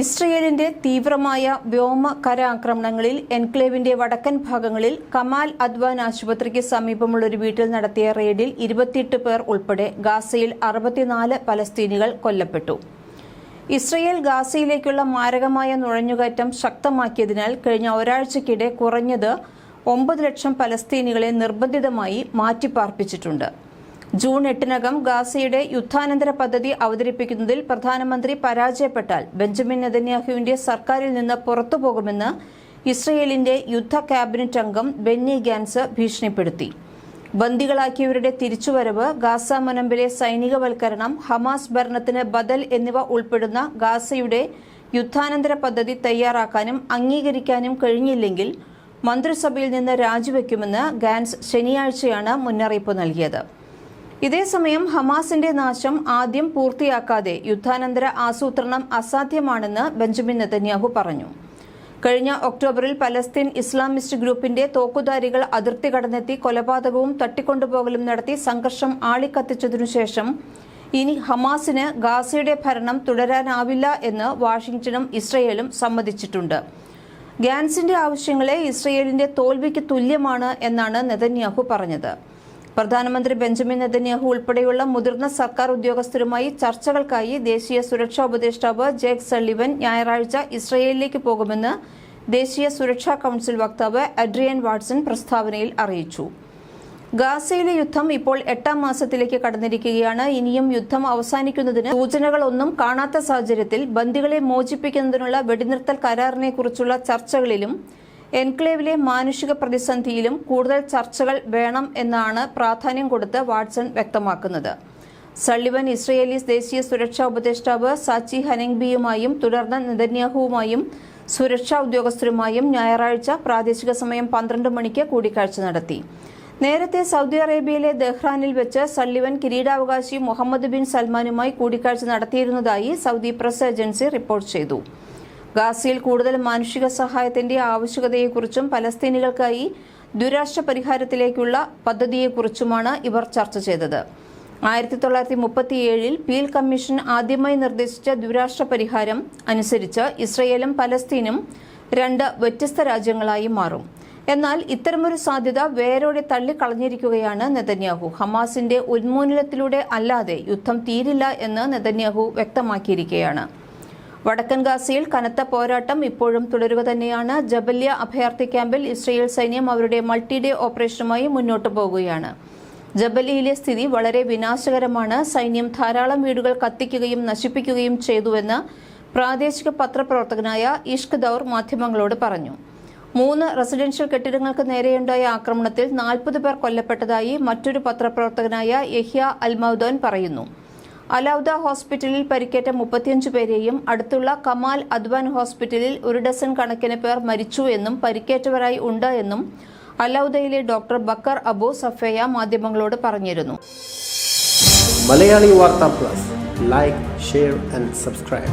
ഇസ്രയേലിന്റെ തീവ്രമായ വ്യോമ കര ആക്രമണങ്ങളിൽ എൻക്ലേവിന്റെ വടക്കൻ ഭാഗങ്ങളിൽ കമാൽ അദ്വാൻ ആശുപത്രിക്ക് സമീപമുള്ള ഒരു വീട്ടിൽ നടത്തിയ റെയ്ഡിൽ ഇരുപത്തിയെട്ട് പേർ ഉൾപ്പെടെ ഗാസയിൽ അറുപത്തിനാല് പലസ്തീനികൾ കൊല്ലപ്പെട്ടു. ഇസ്രയേൽ ഗാസയിലേക്കുള്ള മാരകമായ നുഴഞ്ഞുകയറ്റം ശക്തമാക്കിയതിനാൽ കഴിഞ്ഞ ഒരാഴ്ചക്കിടെ കുറഞ്ഞത് ഒമ്പത് ലക്ഷം പലസ്തീനികളെ നിർബന്ധിതമായി മാറ്റിപ്പാർപ്പിച്ചിട്ടുണ്ട്. ജൂൺ എട്ടിനകം ഗാസയുടെ യുദ്ധാനന്തര പദ്ധതി അവതരിപ്പിക്കുന്നതിൽ പ്രധാനമന്ത്രി പരാജയപ്പെട്ടാൽ ബെഞ്ചമിൻ നെതന്യാഹുവിന്റെ സർക്കാരിൽ നിന്ന് പുറത്തുപോകുമെന്ന് ഇസ്രയേലിന്റെ യുദ്ധ ക്യാബിനറ്റ് അംഗം ബെന്നി ഗാൻസ് ഭീഷണിപ്പെടുത്തി. ബന്ദികളാക്കിയവരുടെ തിരിച്ചുവരവ് ഗാസ മുനമ്പിലെ സൈനികവൽക്കരണം ഹമാസ് ഭരണത്തിന് ബദൽ എന്നിവ ഉൾപ്പെടുന്ന ഗാസയുടെ യുദ്ധാനന്തര പദ്ധതി തയ്യാറാക്കാനും അംഗീകരിക്കാനും കഴിഞ്ഞില്ലെങ്കിൽ മന്ത്രിസഭയിൽ നിന്ന് രാജിവെക്കുമെന്ന് ഗാൻസ് ശനിയാഴ്ചയാണ് മുന്നറിയിപ്പ് നൽകിയത്. ഇതേസമയം ഹമാസിന്റെ നാശം ആദ്യം പൂർത്തിയാക്കാതെ യുദ്ധാനന്തര ആസൂത്രണം അസാധ്യമാണെന്ന് ബെഞ്ചമിൻ നെതന്യാഹു പറഞ്ഞു. കഴിഞ്ഞ ഒക്ടോബറിൽ പലസ്തീൻ ഇസ്ലാമിസ്റ്റ് ഗ്രൂപ്പിന്റെ തോക്കുധാരികൾ അതിർത്തി കടന്നെത്തി കൊലപാതകവും തട്ടിക്കൊണ്ടുപോകലും നടത്തി സംഘർഷം ആളിക്കത്തിച്ചതിനുശേഷം ഇനി ഹമാസിന് ഗാസയുടെ ഭരണം തുടരാനാവില്ല എന്ന് വാഷിംഗ്ടണും ഇസ്രയേലും സമ്മതിച്ചിട്ടുണ്ട്. ഗാൻസിന്റെ ആവശ്യങ്ങളെ ഇസ്രയേലിന്റെ തോൽവിക്ക് തുല്യമാണ് എന്നാണ് നെതന്യാഹു പറഞ്ഞത്. പ്രധാനമന്ത്രി ബെഞ്ചമിൻ നെതന്യാഹു ഉൾപ്പെടെയുള്ള മുതിർന്ന സർക്കാർ ഉദ്യോഗസ്ഥരുമായി ചർച്ചകൾക്കായി ദേശീയ സുരക്ഷാ ഉപദേഷ്ടാവ് ജേക്ക് സള്ളിവൻ ഞായറാഴ്ച ഇസ്രയേലിലേക്ക് പോകുമെന്ന് ദേശീയ സുരക്ഷാ കൌൺസിൽ വക്താവ് അഡ്രിയൻ വാട്സൺ പ്രസ്താവനയിൽ അറിയിച്ചു. ഗാസയിലെ യുദ്ധം ഇപ്പോൾ എട്ടാം മാസത്തിലേക്ക് കടന്നിരിക്കുകയാണ്. ഇനിയും യുദ്ധം അവസാനിക്കുന്നതിന് സൂചനകളൊന്നും കാണാത്ത സാഹചര്യത്തിൽ ബന്ദികളെ മോചിപ്പിക്കുന്നതിനുള്ള വെടിനിർത്തൽ കരാറിനെക്കുറിച്ചുള്ള ചർച്ചകളിലും എൻക്ലേവിലെ മാനുഷിക പ്രതിസന്ധിയിലും കൂടുതൽ ചർച്ചകൾ വേണം എന്നാണ് പ്രാധാന്യം കൊടുത്ത് വാട്സൺ വ്യക്തമാക്കുന്നത്. സള്ളിവൻ ഇസ്രയേലീസ് ദേശീയ സുരക്ഷാ ഉപദേഷ്ടാവ് സാച്ചി ഹനങ്ബിയുമായും തുടർന്ന് നിതന്യാഹുവുമായും സുരക്ഷാ ഉദ്യോഗസ്ഥരുമായും ഞായറാഴ്ച പ്രാദേശിക സമയം പന്ത്രണ്ട് മണിക്ക് കൂടിക്കാഴ്ച നടത്തി. നേരത്തെ സൗദി അറേബ്യയിലെ ദഹ്റാനിൽ വെച്ച് സള്ളിവൻ കിരീടാവകാശി മുഹമ്മദ് ബിൻ സൽമാനുമായി കൂടിക്കാഴ്ച നടത്തിയിരുന്നതായി സൗദി പ്രസ് ഏജൻസി റിപ്പോർട്ട് ചെയ്തു. ഗാസയിൽ കൂടുതൽ മാനുഷിക സഹായത്തിന്റെ ആവശ്യകതയെക്കുറിച്ചും പലസ്തീനികൾക്കായി ദുരാഷ്ട്ര പരിഹാരത്തിലേക്കുള്ള പദ്ധതിയെക്കുറിച്ചുമാണ് ഇവർ ചർച്ച ചെയ്തത്. ആയിരത്തി തൊള്ളായിരത്തി മുപ്പത്തിയേഴിൽ പീൽ കമ്മീഷൻ ആദ്യമായി നിർദ്ദേശിച്ച ദുരാഷ്ട്ര പരിഹാരം അനുസരിച്ച് ഇസ്രയേലും പലസ്തീനും രണ്ട് വ്യത്യസ്ത രാജ്യങ്ങളായി മാറും. എന്നാൽ ഇത്തരമൊരു സാധ്യത വേരോടെ തള്ളിക്കളഞ്ഞിരിക്കുകയാണ് നെതന്യാഹു. ഹമാസിന്റെ ഉന്മൂലനത്തിലൂടെ അല്ലാതെ യുദ്ധം തീരില്ല എന്ന് നെതന്യാഹു വ്യക്തമാക്കിയിരിക്കുകയാണ്. വടക്കൻ ഗാസയിൽ കനത്ത പോരാട്ടം ഇപ്പോഴും തുടരുക തന്നെയാണ്. ജബല്യ അഭയാർത്ഥി ക്യാമ്പിൽ ഇസ്രയേൽ സൈന്യം അവരുടെ മൾട്ടി ഡേ ഓപ്പറേഷനുമായി മുന്നോട്ടു പോകുകയാണ്. ജബലിയിലെ സ്ഥിതി വളരെ വിനാശകരമാണ്. സൈന്യം ധാരാളം വീടുകൾ കത്തിക്കുകയും നശിപ്പിക്കുകയും ചെയ്തുവെന്ന് പ്രാദേശിക പത്രപ്രവർത്തകനായ ഇഷ്ക് ദൌർ മാധ്യമങ്ങളോട് പറഞ്ഞു. മൂന്ന് റെസിഡൻഷ്യൽ കെട്ടിടങ്ങൾക്ക് നേരെയുണ്ടായ ആക്രമണത്തിൽ നാൽപ്പത് പേർ കൊല്ലപ്പെട്ടതായി മറ്റൊരു പത്രപ്രവർത്തകനായ യഹ്യ അൽമൌദോൻ പറയുന്നു. അലൌദ ഹോസ്പിറ്റലിൽ പരിക്കേറ്റ മുപ്പത്തിയഞ്ച് പേരെയും അടുത്തുള്ള കമാൽ അദ്വാൻ ഹോസ്പിറ്റലിൽ ഒരു ഡസൺ കണക്കിന് പേർ മരിച്ചു എന്നും പരിക്കേറ്റവരായി ഉണ്ട് എന്നും അലൌദയിലെ ഡോക്ടർ ബക്കർ അബു സഫേയ മാധ്യമങ്ങളോട് പറഞ്ഞിരുന്നു. Malayali Vartha plus. Like share and subscribe